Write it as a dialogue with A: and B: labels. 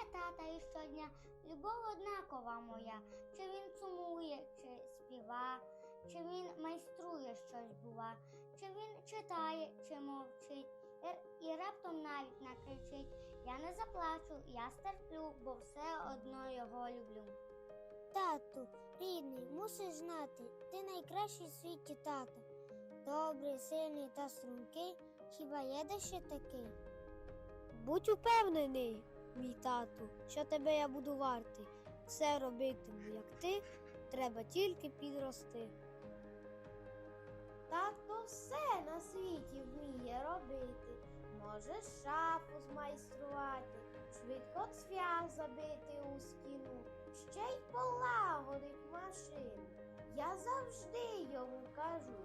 A: є тата і щодня, любов однакова моя. Чи він сумує, чи співа, чи він майструє щось бува, чи він читає, чи мовчить. І, і раптом навіть накричить Я не заплачу, я стерплю, бо все одно його люблю.
B: Тату, рідний, мусиш знати, ти найкращий в світі тато. Добрий, сильний та стрункий, хіба є де ще такий? Будь упевнений, мій тату, що тебе я буду вартий. Все робитиму, як ти, треба тільки підрости. Тато все на світі вміє робити. Може шафу змайструвати, швидко цвях забити у стіну, ще й полагодить машину. Я завжди йому кажу,